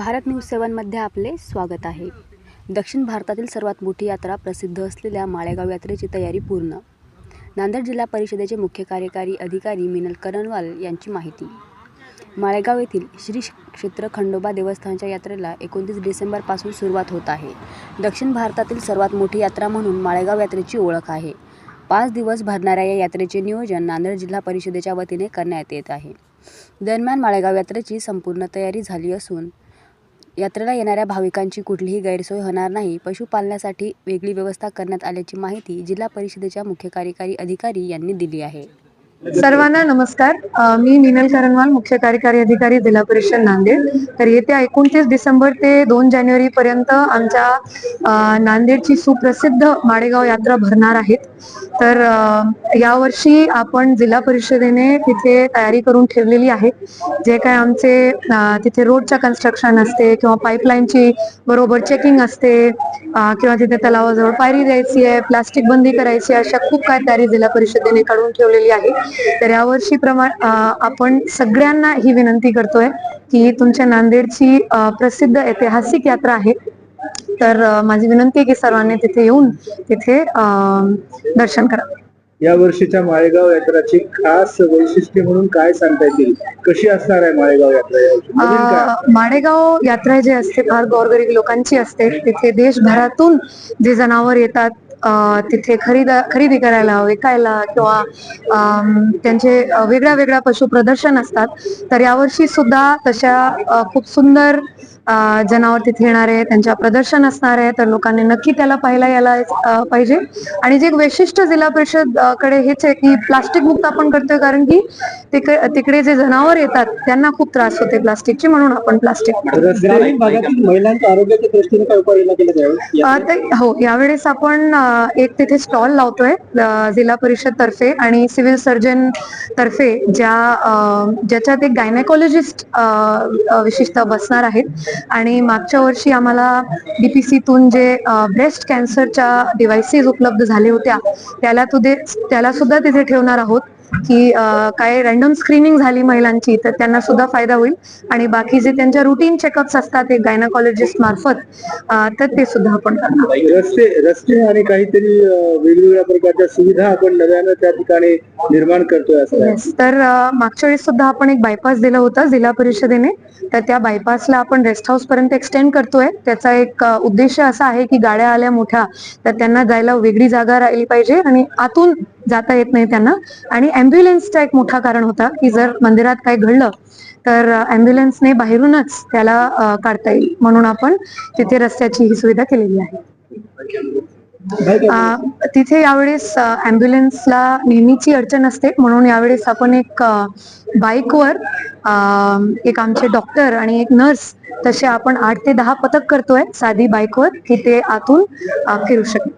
Bharat news सेवनमध्ये आपले स्वागत आहे. दक्षिण भारतातील सर्वात मोठी यात्रा प्रसिद्ध असलेल्या माळेगाव यात्रेची तयारी पूर्ण. नांदेड जिल्हा परिषदेचे मुख्य कार्यकारी अधिकारी मिनल करणवाल यांची माहिती. माळेगाव येथील श्री क्षेत्र खंडोबा देवस्थानच्या यात्रेला एकोणतीस डिसेंबरपासून सुरुवात होत आहे. दक्षिण भारतातील सर्वात मोठी यात्रा म्हणून माळेगाव यात्रेची ओळख आहे. पाच दिवस भरणाऱ्या या यात्रेचे नियोजन नांदेड जिल्हा परिषदेच्या वतीने करण्यात येत आहे. दरम्यान माळेगाव यात्रेची संपूर्ण तयारी झाली असून यात्रेला येणाऱ्या भाविकांची कुठलीही गैरसोय होणार नाही. पशुपालनासाठी वेगळी व्यवस्था करण्यात आल्याची माहिती जिल्हा परिषदेच्या मुख्य कार्यकारी अधिकारी यांनी दिली आहे. सर्वांना नमस्कार. मी मिनल करणवाल मुख्य कार्यकारी अधिकारी जिल्हा परिषद नांदेड. तर येत्या एकोणतीस डिसेंबर ते दोन जानेवारी पर्यंत आमच्या नांदेडची सुप्रसिद्ध माडेगाव यात्रा भरणार आहेत. तर यावर्षी आपण जिल्हा परिषदेने तिथे तयारी करून ठेवलेली आहे. जे काय आमचे तिथे रोडच्या कन्स्ट्रक्शन असते किंवा पाईपलाईनची बरोबर चेकिंग असते. किंवा तिथे तलावाजवळ पायरी द्यायची आहे प्लास्टिक बंदी करायची आहे अशा खूप काय तयारी जिल्हा परिषदेने काढून ठेवलेली आहे. तर यावर्षी प्रमाण आपण सगळ्यांना ही विनंती करतोय की तुमच्या नांदेडची प्रसिद्ध ऐतिहासिक यात्रा आहे. तर माझी विनंती आहे की सर्वांनी तिथे येऊन तिथे दर्शन करा. या वर्षीच्या माळेगाव यात्राची खास वैशिष्ट्य म्हणून काय सांगता येतील? कशी असणार आहे माळेगाव यात्रा यावर्षी नवीन काय? अ, माडेगाव यात्रा जी असते फार गोरगरीब लोकांची असते. तिथे देशभरातून जे जनावर येतात अ, तिथे खरीदा खरेदी करायला विकायला किंवा त्यांचे अ, वेगळ्या वेगळ्या पशु प्रदर्शन असतात. तर यावर्षी सुद्धा तशा अ, खूप सुंदर जनावर तिथे येणार आहे त्यांच्या प्रदर्शन असणार आहे तर लोकांनी नक्की त्याला पाहायला यायला पाहिजे. आणि जे एक वैशिष्ट्य जिल्हा परिषदकडे हेच आहे की प्लास्टिक मुक्त आपण करतोय कारण की तिकडे जे जनावर येतात त्यांना खूप त्रास होते प्लास्टिकची म्हणून आपण प्लास्टिक महिलांच्या आरोग्याच्या दृष्टीने हो यावेळेस आपण एक तिथे स्टॉल लावतोय जिल्हा परिषद तर्फे आणि सिव्हिल सर्जन तर्फे ज्या ज्याच्यात एक गायनेकॉलॉजिस्ट विशेषतः बसणार आहेत. आणि मागच्या वर्षी आम्हाला डीपीसीतून जे ब्रेस्ट कॅन्सरच्या डिव्हायसेस उपलब्ध झाले होत्या त्याला तुझे त्याला सुद्धा तिथे ठेवणार आहोत. की काय रॅन्डम स्क्रीनिंग झाली महिलांची तर त्यांना सुद्धा फायदा होईल. आणि बाकी जे त्यांच्या रुटीन चेकअप्स असतात एक गायनाकॉलॉजिस्ट मार्फत तर ते सुद्धा आपण रस्ते रस्ते आणि काहीतरी वेगवेगळ्या प्रकारच्या सुविधा आपण नव्यानं त्या ठिकाणी निर्माण करतोय असं. तर मागच्या वेळेस सुद्धा आपण एक बायपास दिलं होतं जिल्हा परिषदेने. तर त्या बायपासला आपण रेस्ट हाऊस पर्यंत एक्सटेंड करतोय. त्याचा एक उद्देश असा आहे की गाड्या आल्या मोठ्या तर त्यांना जायला वेगळी जागा राहिली पाहिजे. आणि आतून जाता येत नाही त्यांना. आणि अँब्युलन्सचा एक मोठा कारण होता की जर मंदिरात काही घडलं तर अँब्युलन्सने बाहेरूनच त्याला काढता येईल. म्हणून आपण तिथे रस्त्याची ही सुविधा केलेली आहे. तिथे यावेळेस अँब्युलन्सला नेहमीची अडचण असते. म्हणून यावेळेस आपण एक बाईकवर एक आमचे डॉक्टर आणि एक नर्स तसे आपण आठ ते दहा पथक करतोय साधी बाईकवर की ते आतून फिरू शकतो.